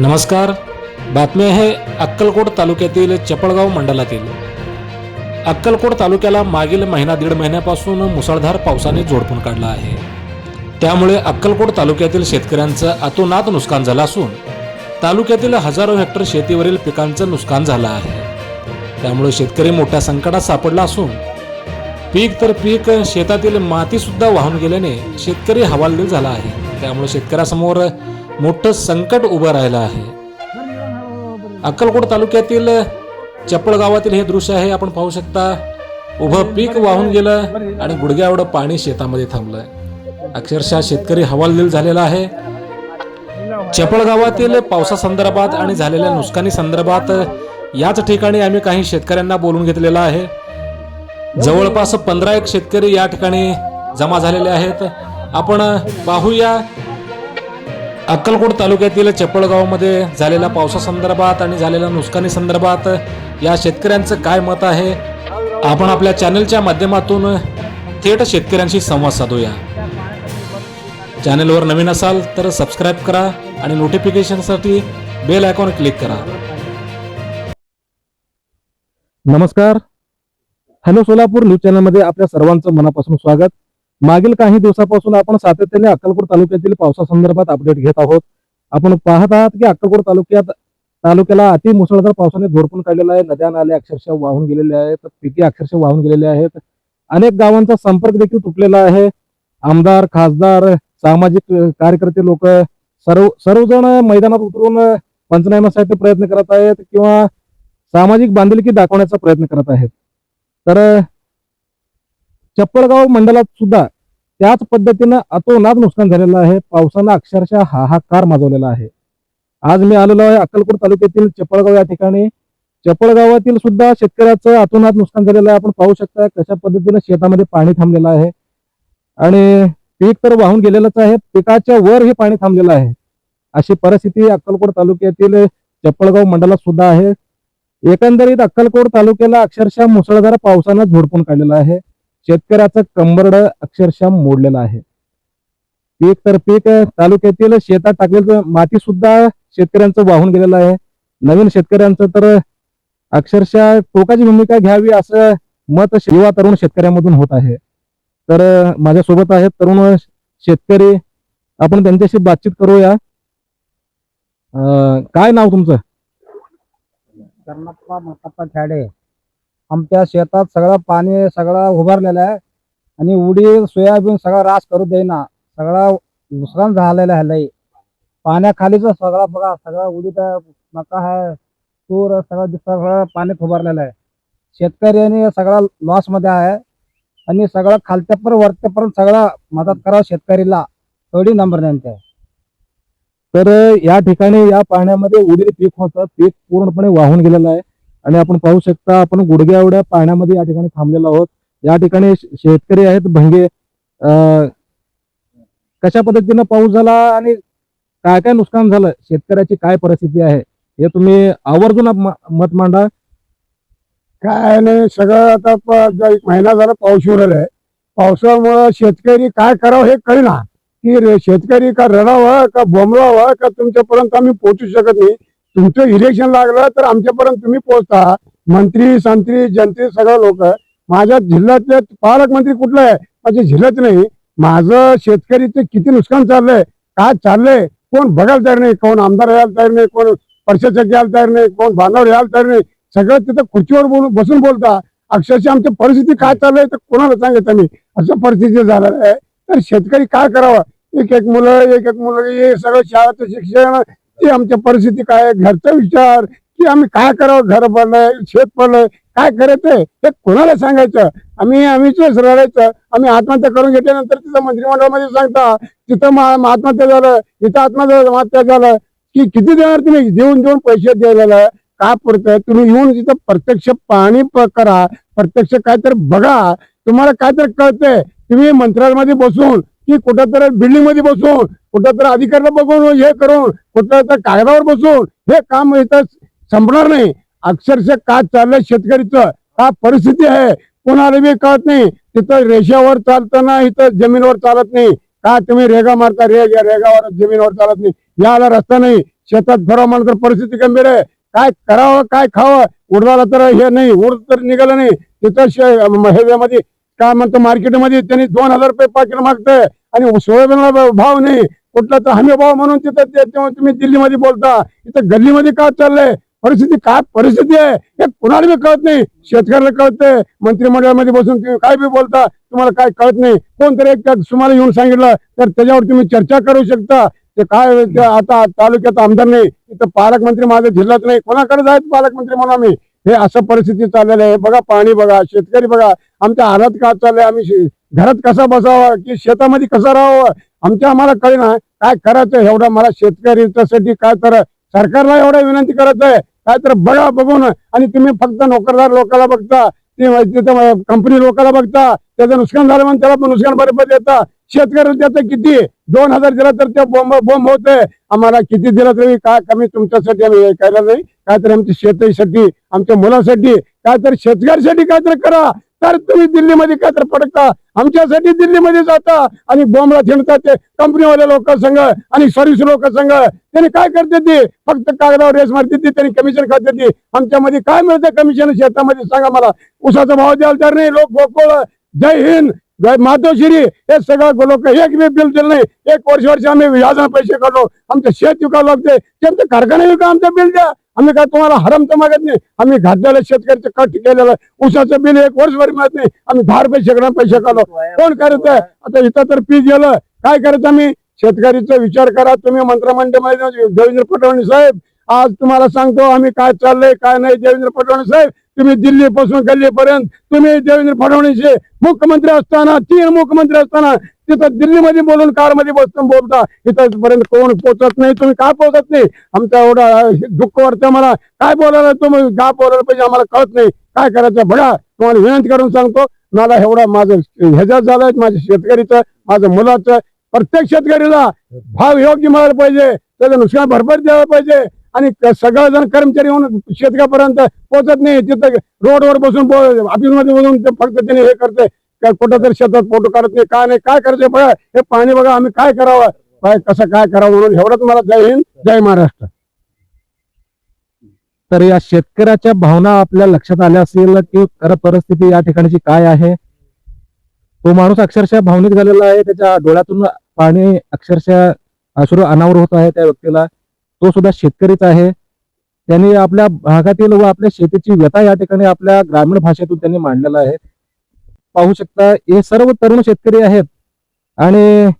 नमस्कार. बातमी आहे अक्कलकोट तालुक्यातील चपळगाव मंडळातील अक्कलकोट तालुक्याला मागील महिना दीड महिन्यापासून मुसळधार पावसाने जोडपून काढला आहे. त्यामुळे अक्कलकोट तालुक्यातील शेतकऱ्यांचं अतोनात नुकसान झालं असून तालुक्यातील हजारो हेक्टर शेतीवरील पिकांचं नुकसान झालं आहे. त्यामुळे शेतकरी मोठ्या संकटात सापडला असून पीक तर पीक शेतातील मातीसुद्धा वाहून गेल्याने शेतकरी हवालदिल झाला आहे. त्यामुळे शेतकऱ्यासमोर मोठं संकट उभं राहिलं आहे. अक्कलकोट तालुक्यातील चप्पळ गावातील हे दृश्य आहे आपण पाहू शकता. उभं पीक वाहून गेलं आणि गुडघ्या एवढं पाणी शेतामध्ये थांबलंय. अक्षरशः शेतकरी हवालदिल झालेला आहे. चपळ गावातील पावसासंदर्भात आणि झालेल्या नुकसानी संदर्भात याच ठिकाणी आम्ही काही शेतकऱ्यांना बोलून घेतलेलं आहे. जवळपास पंधरा एक शेतकरी या ठिकाणी जमा झालेले आहेत. आपण पाहूया अक्कलकोट तालुक्यातील चपळगावमध्ये झालेल्या पावसासंदर्भात आणि झालेल्या नुकसानी संदर्भात या शेतकऱ्यांचं काय मत आहे? आपण आपल्या चॅनलच्या माध्यमातून थेट शेतकऱ्यांशी संवाद साधूया. चॅनलवर नवीन असाल तर सबस्क्राईब करा आणि नोटिफिकेशनसाठी बेल आयकॉन क्लिक करा. नमस्कार. हॅलो सोलापूर न्यूज चॅनलमध्ये आपल्या सर्वांचं मनापासून स्वागत. मागील काही दिवसापासून आपण सातत्याने अक्कलकोट तालुक्यातील पावसासंदर्भात अपडेट घेत आहोत. आपण पाहत आहात की अक्कलकोट तालुक्यात तालुक्याला अति मुसळधार पावसाने झोडपून काढलेला आहे. नद्या नाले अक्षरशः वाहून गेलेले आहेत. पिके अक्षरशः वाहून गेलेले आहेत. अनेक गावांचा संपर्क देखील तुटलेला आहे. आमदार खासदार सामाजिक कार्यकर्ते लोक सर्व सर्वजण मैदानात उतरून पंचनाम्यासाठी प्रयत्न करत आहेत किंवा सामाजिक बांधिलकी दाखवण्याचा प्रयत्न करत आहेत. तर चप्पळगाव मंडळात सुद्धा त्याच पद्धतीनं अतोनात नुकसान झालेलं आहे. पावसानं अक्षरशः हाहाकार माजवलेला आहे. आज मी आलेलो आहे अक्कलकोट तालुक्यातील चप्पळगाव या ठिकाणी. चप्पळगावातील सुद्धा शेतकऱ्याचं अतोनात नुकसान झालेलं आहे. आपण पाहू शकता कशा पद्धतीनं शेतामध्ये पाणी थांबलेलं आहे. आणि पीक तर वाहून गेलेलंच आहे. पिकाच्या वर हे पाणी थांबलेलं आहे. अशी परिस्थिती अक्कलकोट तालुक्यातील चप्पळगाव मंडळात सुद्धा आहे. एकंदरीत अक्कलकोट तालुक्याला अक्षरशः मुसळधार पावसानं झोडपून काढलेलं आहे. शेतकऱ्याचं कंबरड अक्षरशः मोडलेलं आहे. पीक तर पीक तालुक्यातील शेतात टाकलेलं माती सुद्धा शेतकऱ्यांचं वाहून गेलेलं आहे. नवीन शेतकऱ्यांचं तर अक्षरशः टोकाची भूमिका घ्यावी असं मत युवा तरुण शेतकऱ्यांमधून होत आहे. तर माझ्यासोबत आहेत तरुण शेतकरी. आपण त्यांच्याशी बातचीत करूया. अं, काय नाव तुमचं? कर्णाप्पा माताप्पा आमच्या शेतात सगळं पाणी सगळं उभारलेलं आहे. आणि उडीद सोयाबीन सगळा रास करू देईना. सगळा नुकसान झालेलं आहे लई. पाण्याखालीच सगळा बघा सगळा उडीद आहे, मका आहे तूर सगळं सगळं पाण्यात उभारलेलं आहे. शेतकऱ्यांनी सगळा लॉसमध्ये आहे. आणि सगळं खालत्यापर्यंत वरत्यापर्यंत सगळं मदत करावं शेतकरीला. थोडी नंबर त्यांचे तर या ठिकाणी या पाण्यामध्ये उडीद पीक होतं. पीक पूर्णपणे वाहून गेलेलं आहे. आणि आपण पाहू शकता आपण गुडघ्या एवढ्या पाण्यामध्ये या ठिकाणी थांबलेलो आहोत. या ठिकाणी शेतकरी आहेत भंगे. कशा पद्धतीनं पाऊस झाला आणि काय काय नुकसान झालं? शेतकऱ्याची काय परिस्थिती आहे? हे तुम्ही आवर्जून मत मांडा. काय नाही सगळं आता एक महिना झाला पाऊस उरला आहे पावसामुळं शेतकरी काय करावं हे कळेना. की शेतकरी का रडावं का बोंबलावं का तुमच्यापर्यंत आम्ही पोहोचू शकत नाही तुमचं इलेक्शन लागलं तर आमच्यापर्यंत तुम्ही पोहोचता. मंत्री संत्री जनते सगळं लोक. माझ्या जिल्ह्यातले पालकमंत्री कुठलं आहे माझ्या जिल्ह्यात नाही. माझं शेतकरीचं किती नुकसान चाललंय? काय चाललंय? कोण बघायला तयार नाही? कोण आमदार यायला तयार नाही? कोण परिषद यायला तयार नाही? कोण बांधावर यायला तयार नाही? सगळं तिथं खुर्चीवर बोलून बसून बोलता. अक्षरशः आमची परिस्थिती काय चाललंय तर कोणाला सांगत मी असं परिस्थिती झालेलं आहे. तर शेतकरी काय करावं? एक एक मुलं एक एक मुलं हे सगळं शाळेचं शिक्षण ते आमच्या परिस्थिती काय आहे, घरचा विचार की आम्ही काय करावं? घर पडलंय शेत पडलंय काय करायचंय हे कोणाला सांगायचं? आम्ही आम्हीच रडायचं. आम्ही आत्महत्या करून घेतल्यानंतर तिथं मंत्रिमंडळामध्ये सांगता तिथं आत्महत्या झालं इथं आत्महत्या झालं की किती देणार तुम्ही? देऊन देऊन पैसे द्यायला. काय पुरतंय? तुम्ही येऊन तिथं प्रत्यक्ष पाणी प- करा. प्रत्यक्ष काहीतरी बघा. तुम्हाला काहीतरी कळतंय. तुम्ही मंत्रालयामध्ये बसून की कुठंतरी बिल्डिंगमध्ये बसून कुठंतरी अधिकाऱ्याला बघून हे करून कुठं कागदावर बसून हे काम इथं संपणार नाही. अक्षरशः काय चाललंय शेतकरीचं? का परिस्थिती आहे? कोणाला बी कळत नाही. तिथं रेषावर चालताना इथं जमीनवर चालत नाही. का तुम्ही रेगा मारता? रेग या रेगावर जमीनवर चालत नाही. याला रस्ता नाही. शेतात फिरावं म्हणलं तर परिस्थिती गंभीर आहे. काय करावं? काय खावं? उडवायला तर हे नाही. उड तर निघालं नाही. तिथं शे- काय म्हणतो मार्केटमध्ये त्यांनी दोन हजार रुपये पाकिट मागतंय. आणि सोयाबीनला भाव नाही. कुठला तर हमी भाव म्हणून तिथं तुम्ही दिल्लीमध्ये बोलता. इथं गल्लीमध्ये काय चाललंय? परिस्थिती काय परिस्थिती आहे? हे कुणाला बी कळत नाही. शेतकऱ्याला कळतंय मंत्रिमंडळामध्ये बसून तुम्ही काय बी बोलता तुम्हाला काय कळत नाही. कोणतरी एक तुम्हाला येऊन सांगितलं तर त्याच्यावर तुम्ही चर्चा करू शकता. ते काय आता तालुक्यात आमदार नाही. इथं पालकमंत्री माझ्या जिल्ह्यात नाही. कोणाकडे जायचं पालकमंत्री म्हणून आम्ही? हे असं परिस्थिती चाललेलं आहे. बघा पाणी बघा शेतकरी बघा आमच्या हालात का चाललंय? आम्ही घरात कसा बसावा? की शेतामध्ये कसं राहावं? आमच्या आम्हाला कळेना काय करायचं एवढं? मला शेतकरी त्यासाठी काय तर सरकारला एवढं विनंती करायचंय आहे. काय तर बघा बघून. आणि तुम्ही फक्त नोकरदार लोकांना बघता ते कंपनी लोकांना बघता त्याचं नुकसान झालं म्हणून त्याला पण नुकसान बरोबर देता शेतकऱ्याला त्याचं किती? दोन हजार दिला तर ते बोंब बोंब होतंय. आम्हाला किती दिला तरी काय कमी तुमच्यासाठी आम्ही हे करायला नाही काय आमच्या शेतीसाठी आमच्या मुलासाठी काय शेतकऱ्यासाठी काहीतरी करा. तर तुम्ही दिल्लीमध्ये काय तर पडता आमच्यासाठी दिल्लीमध्ये जाता आणि बॉम्बला थिंडता ते कंपनीवाले लोक संघ आणि सर्व्हिस लोक संघ. त्यांनी काय करते ते? फक्त कागदावर रेस मारते त्यांनी कमिशन खाते ते. आमच्यामध्ये काय मिळतं कमिशन शेतामध्ये सांगा मला. उसाचा भाव द्यायला तर नाही लोक जय हिंद. मातोश्री हे सगळं लोक एक बी बिल दिलं नाही. एक वर्ष वर्ष आम्ही व्याजाने पैसे काढलो. आमचं शेत विकावं लागते. त्यांचं कारखाने विका आमचं बिल द्या. आम्ही काय तुम्हाला हरम तर मागत नाही. आम्ही घातलेलं शेतकऱ्याचं कट केलेलं. उसाचं बिल एक वर्षभर मिळत नाही. आम्ही दहा रुपये शेकडा पैसे काढलो. कोण करत आहे? आता इथं तर पीक गेलं. काय करत आम्ही? शेतकरीचा विचार करा. तुम्ही मंत्रिमंडळामध्ये देवेंद्र फडणवीस साहेब आज तुम्हाला सांगतो आम्ही काय चाललंय काय नाही देवेंद्र फडणवीस साहेब. तुम्ही दिल्लीपासून गल्लीपर्यंत तुम्ही देवेंद्र फडणवीस मुख्यमंत्री असताना तीन मुख्यमंत्री असताना तिथं दिल्लीमध्ये बोलून कारमध्ये बसून बोलता. इथं पर्यंत कोण पोचत नाही तुम्ही काय पोहोचत नाही? आमचा एवढा दुःख वाटतं मला काय बोलायला तुम्ही? का बोलायला पाहिजे आम्हाला कळत नाही. काय करायचं? बघा तुम्हाला विनंती करून सांगतो मला एवढा माझं ह्याच्यात झालाय माझ्या शेतकरीचं माझं मुलाचं प्रत्येक शेतकरीला भाव योग्य मिळायला पाहिजे. त्याचं नुकसान भरपाई द्यायला पाहिजे. आणि सगळेजण कर्मचारी होऊन शेतकऱ्यापर्यंत पोहोचत नाही. तिथं रोडवर बसून ऑफिसमध्ये बसून फक्त त्याने हे करते कुठं तरी शेतात फोटो काढत नाही. काय नाही? काय करायचं बघा हे पाणी बघा आम्ही काय करावं? काय कसं काय करावं म्हणून एवढंच मला जय हिंद जय महाराष्ट्र. तर या शेतकऱ्याच्या भावना आपल्या लक्षात आल्या असेल की खरं परिस्थिती या ठिकाणची काय आहे? तो माणूस अक्षरशः भावनिक झालेला आहे. त्याच्या डोळ्यातून पाणी अक्षरशः अश्रू अनावर होत आहे त्या व्यक्तीला. तो सुद्धा शेतकरीच आहे. त्यांनी आपल्या भागातील व आपल्या शेतीची व्यथा या ठिकाणी आपल्या ग्रामीण भाषेतून त्यांनी मांडलेला आहे. पाहू शकता हे सर्व तरुण शेतकरी आहेत. आणि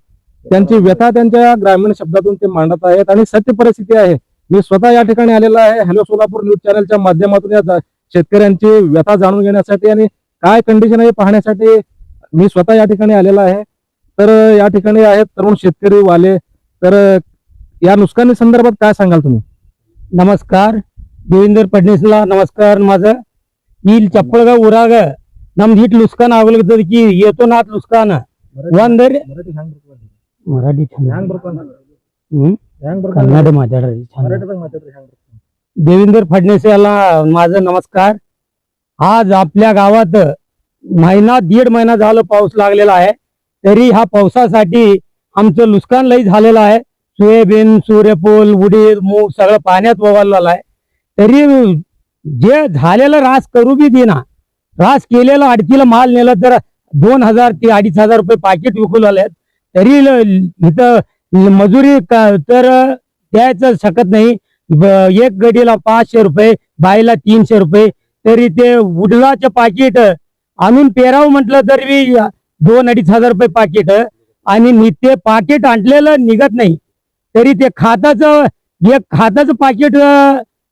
त्यांची व्यथा त्यांच्या ग्रामीण शब्दातून ते मांडत आहेत. आणि सत्य परिस्थिती आहे. मी स्वतः या ठिकाणी आलेला आहे. हॅलो सोलापूर न्यूज चॅनलच्या माध्यमातून या शेतकऱ्यांची व्यथा जाणून घेण्यासाठी आणि काय कंडिशन आहे पाहण्यासाठी मी स्वतः या ठिकाणी आलेला आहे. तर या ठिकाणी आहेत तरुण शेतकरी वाले तर या नुकसानी संदर्भात काय सांगाल तुम्ही ನಮಸ್ಕಾರ ದೇವೇಂದ್ರ ಫಡ್ನವೀಸ್ಲ ನಮಸ್ಕಾರ माझं ಇಲ್ಲಿ ಚಪ್ಪಳಗ ಊರಾಗ ನಮ್ದು ಹಿಟ್ ಲುಸ್ಕಾನ್ ಆಗ್ಲಿಕ್ಕಿ ಏತೋ ನಾತ್ ಲುಸ್ಕಾನ ಒಂದರಿ ಮರಾಠಿ ಚಂದ ಹ್ಮ್ ಕನ್ನಡ ಮಾತಾಡ್ರಿ ಚಂದ. देवेंद्र फडणवीस याला माझं नमस्कार आज आपल्या गावात महिना दीड महिना झालं पाऊस लागलेला आहे तरी ह्या पावसासाठी आमचं नुकसान लई झालेलं आहे. सोयाबीन सूर्यफूल उडीद मूग सगळं पाण्यात ववालेलं आहे. तरी जे झालेलं रास करू बी देना रास केलेला अडतीला माल नेलं तर दोन हजार ते अडीच हजार रुपये पाकिट विकू लागले तरी इथं मजुरी तर द्यायचं शकत नाही. एक गडीला पाचशे रुपये बाईला तीनशे रुपये. तरी ते उडलाचं पाकिट आणून पेरावं म्हटलं तरी बी दोन अडीच हजार रुपये पाकिट आणि नि- ते पाकिट आणलेलं निघत नाही. तरी ते खाताचं एक खाताचं पाकिट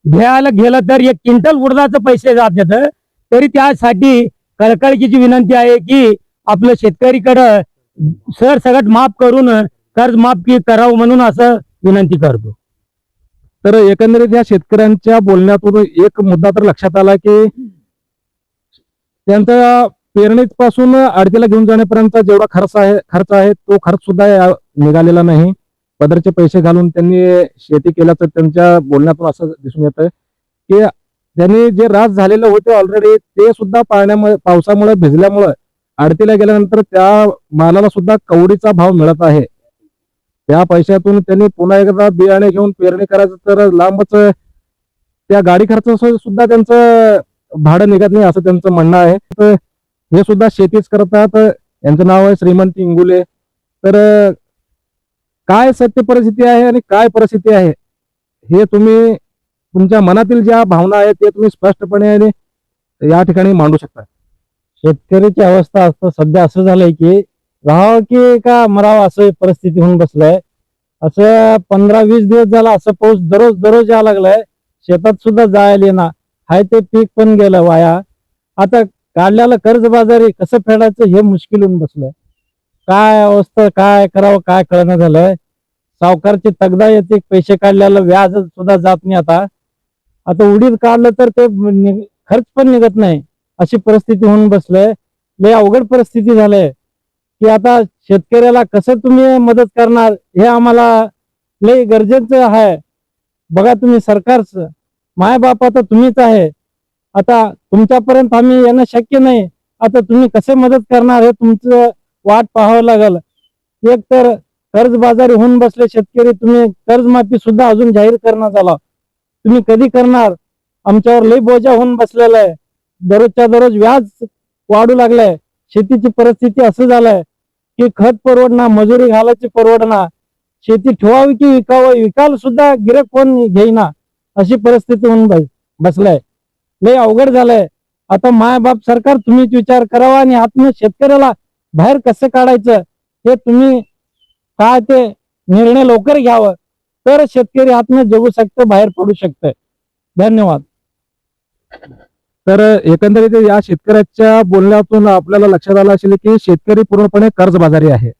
घ्यायला गेलं तर एक क्विंटल उडदाचं पैसे जात येतं तरी त्यासाठी कळकळकीची विनंती आहे की आपलं शेतकरीकडं सर सगळं माफ करून कर्ज माफ करावं म्हणून असं विनंती करतो. तर एकंदरीत या शेतकऱ्यांच्या बोलण्यातून एक मुद्दा तर लक्षात आला की त्यांचा पेरणीपासून आडतीला घेऊन जाण्यापर्यंत जेवढा खर्च आहे खर्च आहे तो खर्च सुद्धा निघालेला नाही. पदरचे पैसे घालून त्यांनी शेती केल्याचं त्यांच्या बोलण्यातून असं दिसून येतं की त्यांनी जे रास झालेले होते ऑलरेडी ते सुद्धा पाण्यामुळे पावसामुळे भिजल्यामुळे आडतीला गेल्यानंतर त्या मालाला सुद्धा कवडीचा भाव मिळत आहे. त्या पैशातून त्यांनी पुन्हा एकदा बियाणे घेऊन पेरणी करायचं तर लांबच त्या गाडी खर्च सुद्धा त्यांचं भाडं निघत नाही असं त्यांचं म्हणणं आहे. तर हे सुद्धा शेतीच करतात. यांचं नाव आहे श्रीमंत इंगुले. तर काय सत्य परिस्थिती आहे आणि काय परिस्थिती आहे? हे तुम्ही तुमच्या मनातील ज्या भावना आहेत ते तुम्ही स्पष्टपणे आणि या ठिकाणी मांडू शकता. शेतकऱ्याची अवस्था असतं सध्या असं झालंय की राहावं की का मरावं असं परिस्थिती होऊन बसलंय. असं पंधरा वीस दिवस झाला असं पाऊस दररोज दररोज यायला लागलाय. शेतात सुद्धा जायला येणार हाय ते पीक पण गेलं वाया. आता काढल्याला कर्जबाजारी कसं फेडायचं हे मुश्किल होऊन बसलंय. काय अवस्था काय करावं काय कळणं झालंय. सावकारची तगदा येते पैसे काढल्याला व्याज सुद्धा जात नाही आता. आता उडीद काढलं तर ते खर्च पण निघत नाही. अशी परिस्थिती होऊन बसलंय. लय अवघड परिस्थिती झालंय. की आता शेतकऱ्याला कसं तुम्ही मदत करणार हे आम्हाला लय गरजेचं आहे. बघा तुम्ही सरकारच. माय बाप आता तुम्हीच आहे. आता तुमच्यापर्यंत आम्ही येणं शक्य नाही. आता तुम्ही कसे मदत करणार हे तुमचं वाट पाहावं लागल. एक तर कर्जबाजारी होऊन बसले शेतकरी तुम्ही कर्जमाफी सुद्धा अजून जाहीर करण्यात आला. तुम्ही कधी करणार? आमच्यावर लय बोजा होऊन बसलेला आहे. दररोजच्या दररोज व्याज वाढू लागलाय. शेतीची परिस्थिती असं झालंय की खत परवडणार मजुरी घालायची परवडणार शेती ठेवावी की विकावं विकायला सुद्धा गिरेक कोण घेईना अशी परिस्थिती होऊन बस बसलाय. लय अवघड झालंय. आता माय बाप सरकार तुम्हीच विचार करावा आणि आत्म शेतकऱ्याला बाहेर कसं काढायचं हे तुम्ही काय ते निर्णय लवकर घ्यावं तर शेतकरी आत्म जगू शकतं बाहेर पडू शकतं धन्यवाद. तर एकंदरीत या शेतकऱ्याच्या बोलण्यातून आपल्याला लक्षात आलं असेल की शेतकरी पूर्णपणे कर्जबाजारी आहे.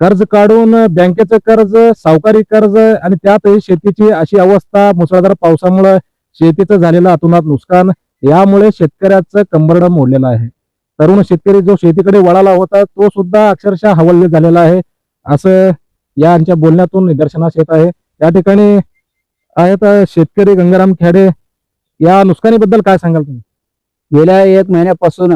कर्ज काढून बँकेचं कर्ज सावकारी कर्ज आणि त्यातही शेतीची अशी अवस्था मुसळधार पावसामुळे शेतीचं झालेलं अतोनात नुकसान यामुळे शेतकऱ्याचं कंबरडं मोडलेलं आहे. तरुण शेतकरी जो शेतीकडे वळाला होता तो सुद्धा अक्षरशः हवलले झालेला आहे असं यांच्या बोलण्यातून निदर्शनास येत आहे. या ठिकाणी आहेत शेतकरी गंगाराम खेडे. या नुकसानीबद्दल काय सांगाल तुम्ही? गेल्या एक महिन्यापासून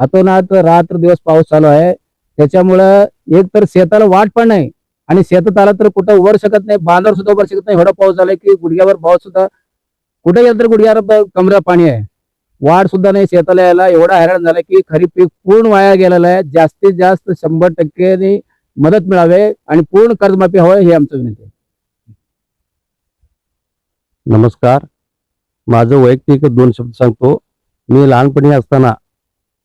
अतोनात रात्र दिवस पाऊस चालू आहे. त्याच्यामुळं एक तर शेताला वाट पण नाही आणि शेतात आला तर कुठं उभारू शकत नाही बांधावर सुद्धा उभारू शकत नाही. एवढा पाऊस झाला की गुडघ्यावर पाऊस सुद्धा कुठे गेलं तर गुडघ्यावर कमरा पाणी आहे. वाढ सुद्धा नाही. शेताला यायला एवढा हैराण झाला की खरीप पीक पूर्ण वाया गेलेलं आहे. जास्तीत जास्त शंभर टक्के मदत मिळावे आणि पूर्ण कर्जमाफी हवं हे आमचं विनंती आहे. नमस्कार. माझं वैयक्तिक दोन शब्द सांगतो. मी लहानपणी असताना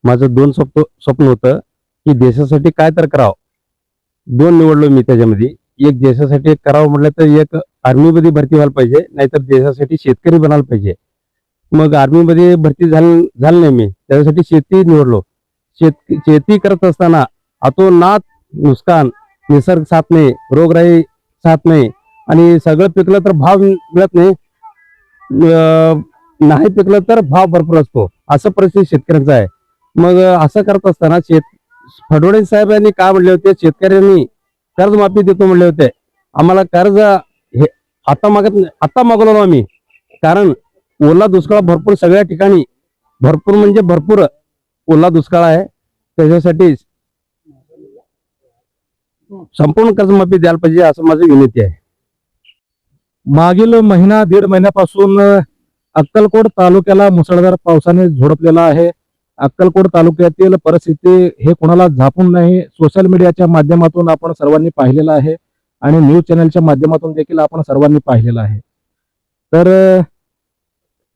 माझं दोन स्वप्न स्वप्न होतं की देशासाठी काय तर करावं. दोन निवडलो मी त्याच्यामध्ये. एक देशासाठी करावं म्हटलं तर एक आर्मीमध्ये भरती व्हायला पाहिजे नाहीतर देशासाठी शेतकरी बनायला पाहिजे. मग आर्मीमध्ये भरती झाली झालं नाही मी त्याच्यासाठी शेती निवडलो. शेत शेती करत असताना अतोनात नुकसान निसर्ग साथ नाही रोगराई साथ नाही आणि सगळं पिकलं तर भाव मिळत नाही. नाही पिकलं तर भाव भरपूर असतो. असं परिस्थिती शेतकऱ्यांचं आहे. मग असं करत असताना शेत फडणवीस साहेबांनी काय म्हणले होते? शेतकऱ्यांनी कर्जमाफी देतो म्हणले होते. आम्हाला कर्ज आता मागत आता मागवलो ना आम्ही. कारण ओला दुष्काळ भरपूर सगळ्या ठिकाणी भरपूर म्हणजे भरपूर ओला दुष्काळ आहे. त्याच्यासाठी संपूर्ण कर्जमाफी द्यायला पाहिजे असं माझी विनंती आहे. मागील महिना दीड महिन्यापासून अक्कलकोट तालुक्याला मुसळधार पावसाने झोडपलेला आहे. अक्कलकोट तालुक्यातील परिस्थिती हे कोणाला झापून नाही सोशल मीडियाच्या माध्यमातून आपण सर्वांनी पाहिलेलं आहे. आणि न्यूज चॅनलच्या माध्यमातून देखील आपण सर्वांनी पाहिलेलं आहे. तर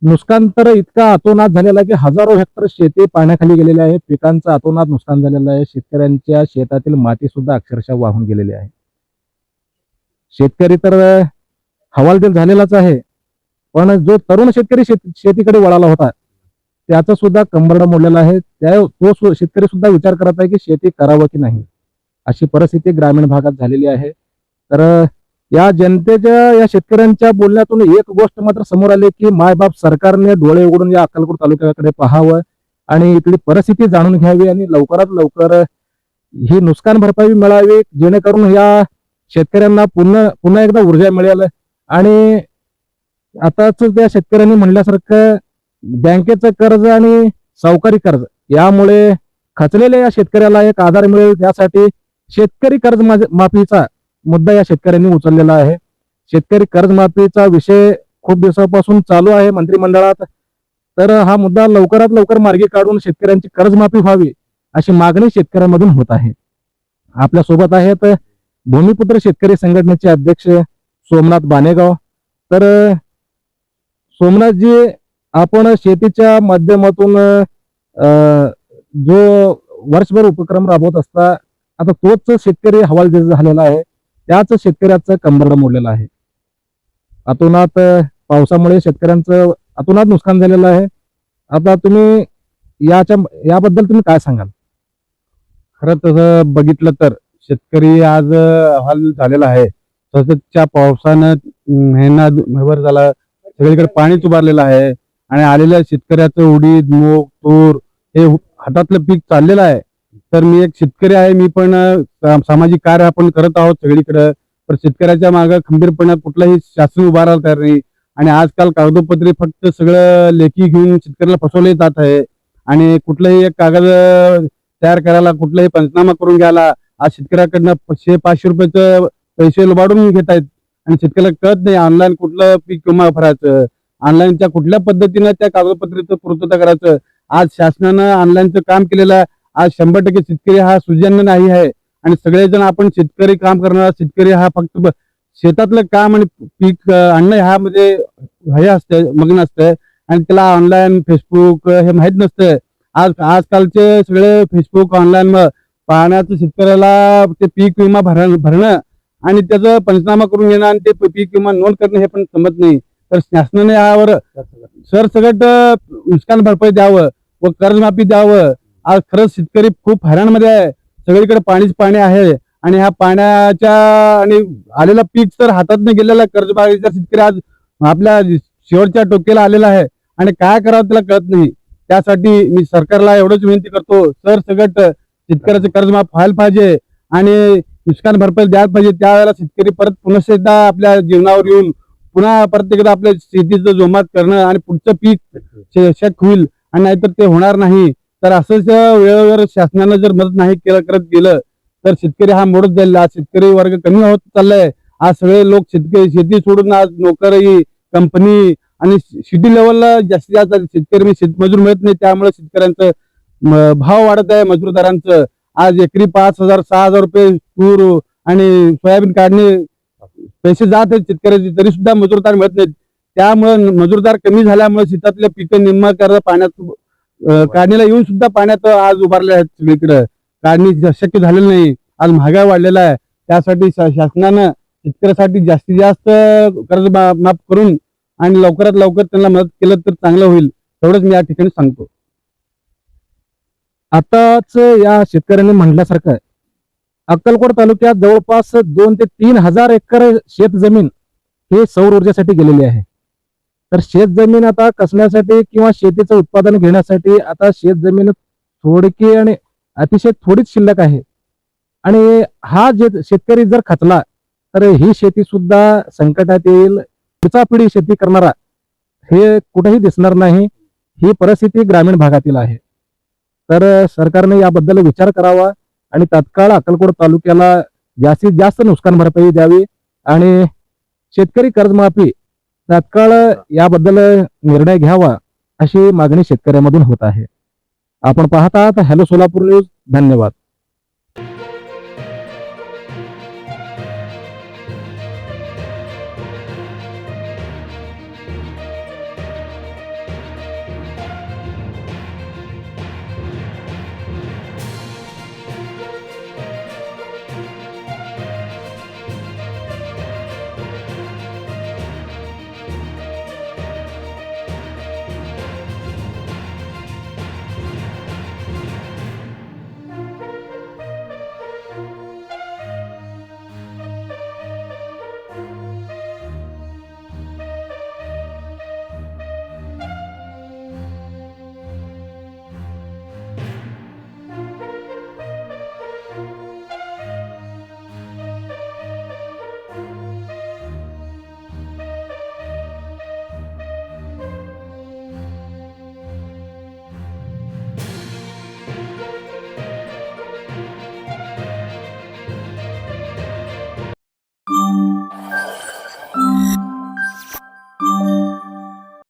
नुकसान तर इतका अतोनात झालेला आहे की हजारो हेक्टर शेती पाण्याखाली गेलेली आहे. पिकांचं अतोनात नुकसान झालेलं आहे. शेतकऱ्यांच्या शेतातील माती सुद्धा अक्षरशः वाहून गेलेली आहे. शेतकरी तर हवालदिल झालेलाच आहे. पण जो तरुण शेतकरी शेत शेतीकडे वळाला होता त्याचा सुद्धा कंबरडा मोडलेला आहे. त्या तो शेतकरी सुद्धा विचार करत आहे की शेती करावं की नाही? अशी परिस्थिती ग्रामीण भागात झालेली आहे. तर या जनतेच्या या शेतकऱ्यांच्या बोलण्यातून एक गोष्ट मात्र समोर आली की मायबाप सरकारने डोळे उघडून या अक्कलकोट तालुक्याकडे पाहावं आणि इथली परिस्थिती जाणून घ्यावी आणि लवकरात लवकर ही नुकसान भरपाई मिळावी जेणेकरून या शेतकऱ्यांना पुन्हा पुन्हा एकदा ऊर्जा मिळेल. आणि आताच त्या शेतकऱ्यांनी म्हणल्यासारखं बँकेचं कर्ज आणि सावकारी कर्ज यामुळे खचलेल्या या शेतकऱ्याला एक आधार मिळेल. त्यासाठी शेतकरी कर्ज माफीचा मुद्दा या शेतकऱ्यांनी उचललेला आहे. शेतकरी कर्जमाफीचा विषय खूप दिवसापासून चालू आहे मंत्रिमंडळात. तर हा मुद्दा लवकरात लवकर मार्गी काढून शेतकऱ्यांची कर्जमाफी व्हावी अशी मागणी शेतकऱ्यांमधून होत आहे. आपल्यासोबत आहेत भूमिपुत्र शेतकरी संघटनेचे अध्यक्ष सोमनाथ बानेगाव तर सोमनाथजी आपण शेतीच्या माध्यमातून अं, जो वर्षभर उपक्रम राबवत असता आता तोच शेतकरी हवालदिल झालेला आहे. त्याच शेतकऱ्याचं कंबरड मोडलेलं आहे. अतोनात पावसामुळे शेतकऱ्यांचं अतोनात नुकसान झालेलं आहे. आता तुम्ही याच्या याबद्दल तुम्ही काय सांगाल? खरं तसं बघितलं तर शेतकरी आज हाल झालेला आहे. सततच्या पावसानं महिना भर झाला. सगळीकडे पाणीच उभारलेलं आहे. आणि आलेल्या शेतकऱ्याचं उडीद मूग तूर हे हातातलं पीक चाललेलं आहे. तर मी एक शेतकरी आहे मी पण सामाजिक कार्य आपण करत आहोत सगळीकडे. पण शेतकऱ्याच्या मागे खंबीरपणे कुठलाही शासन उभारायला तयार नाही. आणि आजकाल कागदोपत्री फक्त सगळं लेखी घेऊन शेतकऱ्याला फसवले जात आहे. आणि कुठलंही एक कागद तयार करायला कुठलाही पंचनामा करून घ्यायला आज शेतकऱ्याकडनं पाचशे पाचशे रुपयाचं पैसे लुबाडून घेत आहेत. आणि शेतकऱ्याला कळत नाही ऑनलाईन कुठलं पीक विमा भरायचं ऑनलाईनच्या कुठल्या पद्धतीनं त्या कागदपत्रेचं पूर्तता करायचं. आज शासनानं ऑनलाईनचं काम केलेलं आहे. आज शंभर टक्के शेतकरी हा सुजन्य नाही आहे. आणि सगळेजण आपण शेतकरी काम करणारा शेतकरी हा फक्त शेतातलं काम आणि पीक आणणं ह्यामध्ये हे असतं मग्न असतं आणि त्याला ऑनलाईन फेसबुक हे माहीत नसतं आज आजकालचे सगळे फेसबुक ऑनलाईन पाहण्याचं शेतकऱ्याला ते पीक विमा भर भरणं आणि त्याचं पंचनामा करून घेणं आणि ते पीक विमा नोंद करणं हे पण समजत नाही. तर शासनाने यावर सरसकट अं, नुकसान भरपाई द्यावं व कर्जमाफी द्यावं. आज खरंच शेतकरी खूप हैराणमध्ये आहे. सगळीकडे पाणीच पाणी आहे आणि ह्या पाण्याच्या आणि आलेला पीक तर हातात गेलेला कर्जबागीचा शेतकरी आज आपल्या शेवटच्या टोकेला आलेला आहे. आणि काय करावं त्याला कळत नाही. त्यासाठी मी सरकारला एवढंच विनंती करतो. सर सगट शेतकऱ्याचं कर्ज माफ व्हायला पाहिजे आणि नुकसान भरपाई द्यायला पाहिजे. त्यावेळेला शेतकरी परत पुन्हा एकदा आपल्या जीवनावर येऊन पुन्हा परत एकदा आपल्या शेतीचं जोमात करणं आणि पुढचं पीक शे- शेत होईल. आणि नाहीतर ते होणार नाही. तर असंच वेळेवर शासनानं जर मदत नाही केलं करत गेलं तर शेतकरी हा मोडत जाईल आज शेतकरी वर्ग कमी होत चाललाय. आज सगळे लोक शेतकरी शेती सोडून आज नोकरी कंपनी आणि सिटी लेवलला जास्तीत जास्त शेतकरी म्हणजे शेतमजूर मिळत नाही. त्यामुळे शेतकऱ्यांचं भाव वाढत आहे मजूरदारांचं. आज एकरी पाच हजार सहा हजार रुपये तूर आणि सोयाबीन काढणे पैसे जात आहेत शेतकऱ्याचे तरी सुद्धा मजूरदार मिळत नाहीत. त्यामुळे मजूरदार कमी झाल्यामुळे शेतातले पिकं निम्मा करता पाण्यात काढणीला येऊन सुद्धा पाण्यात आज उभारले आहेत सगळीकडे. काढणी शक्य झालेलं नाही. आज महागाई वाढलेला आहे. त्यासाठी शासनानं शेतकऱ्यासाठी जास्तीत जास्त कर्ज माफ करून आणि लवकरात लवकर त्यांना मदत केलं तर चांगलं होईल. तेवढंच मी या ठिकाणी सांगतो. आताच या शेतकऱ्यांनी म्हटल्यासारखं अक्कलकोट तालुक्यात जवळपास दोन ते तीन हजार एकर शेत जमीन हे सौर ऊर्जेसाठी गेलेली आहे. तर शेत जमीन आता कसण्यासाठी किंवा शेतीचं उत्पादन घेण्यासाठी आता शेत जमीन थोडकी आणि अतिशय थोडीच शिल्लक आहे. आणि हा जे शेतकरी जर खचला तर ही शेती सुद्धा संकटात येईल. पुढचा पिढी शेती करणारा हे कुठेही दिसणार नाही. ही परिस्थिती ग्रामीण भागातील आहे. तर सरकारने याबद्दल विचार करावा आणि तत्काळ अक्कलकोट तालुक्याला जास्तीत जास्त नुकसान भरपाई द्यावी आणि शेतकरी कर्जमाफी तत्काळ याबद्दल निर्णय घ्यावा अशी मागणी शेतकऱ्यांमधून होत आहे. आपण पाहतात आहात हॅलो सोलापूर न्यूज धन्यवाद.